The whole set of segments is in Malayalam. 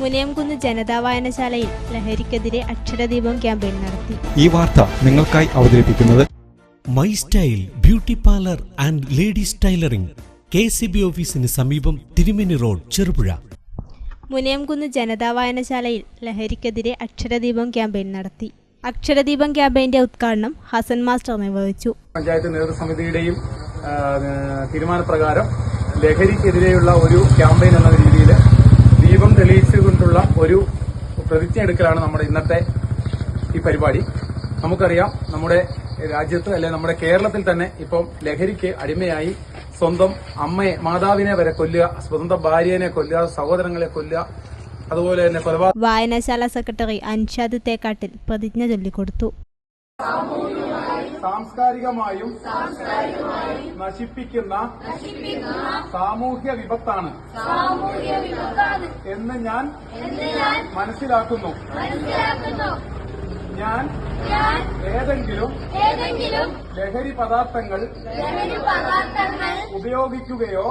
മുനിയംകുന്ന് ജനതാ വായനശാലയിൽ ലഹരിക്കെതിരെ അക്ഷരദീപം ക്യാമ്പയിൻ നടത്തി. ഈ വാർത്ത നിങ്ങൾക്കായി അവതരിപ്പിക്കുന്നത് my style beauty parlour and ladies tailoring K C B ഓഫീസിന് സമീപം തിരുമിനി റോഡ് ചെറുപുഴ. മുനിയംകുന്ന് ജനതാ വായനശാലയിൽ ലഹരിക്കെതിരെ അക്ഷരദീപം ക്യാമ്പയിൻ നടത്തി. അക്ഷരദീപം ക്യാമ്പയിന്റെ ഉദ്ഘാടനം ഹസൻ മാസ്റ്റർ നിർവഹിച്ചു. പഞ്ചായത്ത് നേതൃസമിതിയുടെയും തീരുമാനപ്രകാരം ലഹരിക്കെതിരെയുള്ള ഒരു ക്യാമ്പയിൻ എന്ന ദീപം തെളിയിച്ചുകൊണ്ടുള്ള ഒരു പ്രതിജ്ഞ എടുക്കലാണ് നമ്മുടെ ഇന്നത്തെ ഈ പരിപാടി. നമുക്കറിയാം നമ്മുടെ രാജ്യത്ത് അല്ലെ നമ്മുടെ കേരളത്തിൽ തന്നെ ഇപ്പം ലഹരിക്ക് അടിമയായി സ്വന്തം അമ്മയെ മാതാവിനെ വരെ കൊല്ലുക സ്വന്തം ഭാര്യനെ കൊല്ലുക സഹോദരങ്ങളെ കൊല്ലുക അതുപോലെ തന്നെ കൊലപാതക വായനശാല സെക്രട്ടറി അൻഷാദ് തേക്കാട്ടിൽ പ്രതിജ്ഞ ചൊല്ലിക്കൊടുത്തു. സാംസ്കാരികമായും നശിപ്പിക്കുന്ന സാമൂഹ്യ വിപത്താണ് എന്ന് ഞാൻ മനസ്സിലാക്കുന്നു. ഞാൻ ഏതെങ്കിലും ലഹരി പദാർത്ഥങ്ങൾ ഉപയോഗിക്കുകയോ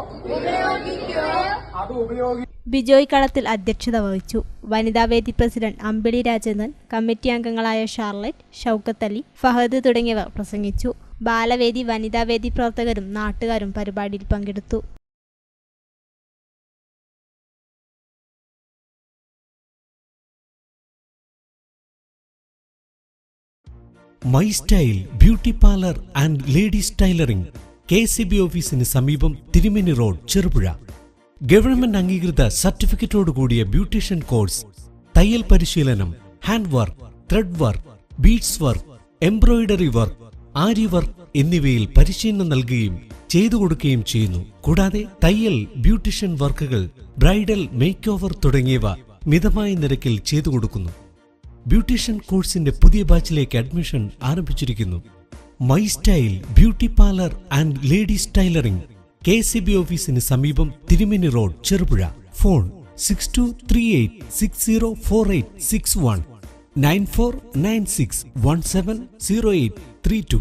അത് ഉപയോഗി ബിജോയ് കളത്തിൽ അധ്യക്ഷത വഹിച്ചു. വനിതാവേദി പ്രസിഡന്റ് അമ്പിളി രാജേന്ദ്രൻ കമ്മിറ്റി അംഗങ്ങളായ ഷാർലറ്റ് ഷൌക്കത്ത് അലി ഫഹദ് തുടങ്ങിയവർ പ്രസംഗിച്ചു. ബാലവേദി വനിതാവേദി പ്രവർത്തകരും നാട്ടുകാരും പരിപാടിയിൽ പങ്കെടുത്തു. My style beauty parlour and ladies tailoring K C B ഓഫീസിന് സമീപം തിരുമേനി റോഡ് ചെറുപുഴ. ഗവൺമെന്റ് അംഗീകൃത സർട്ടിഫിക്കറ്റോട് കൂടിയ ബ്യൂട്ടീഷ്യൻ കോഴ്സ് തയ്യൽ പരിശീലനം hand work thread work beads work embroidery work aari work എന്നിവയിൽ പരിശീലനം നൽകുകയും ചെയ്തു കൊടുക്കുകയും ചെയ്യുന്നു. കൂടാതെ തയ്യൽ ബ്യൂട്ടീഷ്യൻ വർക്കുകൾ ബ്രൈഡൽ മേക്ക് ഓവർ തുടങ്ങിയവ മിതമായ നിരക്കിൽ ചെയ്തു കൊടുക്കുന്നു. ബ്യൂട്ടീഷ്യൻ കോഴ്സിന്റെ പുതിയ ബാച്ചിലേക്ക് അഡ്മിഷൻ ആരംഭിച്ചിരിക്കുന്നു. My style beauty parlour and ladies tailoring K C B ഓഫീസിന് സമീപം Thirumeni road Cherupuzha. Phone six two three eight six zero four eight six one nine four nine six one seven zero eight three two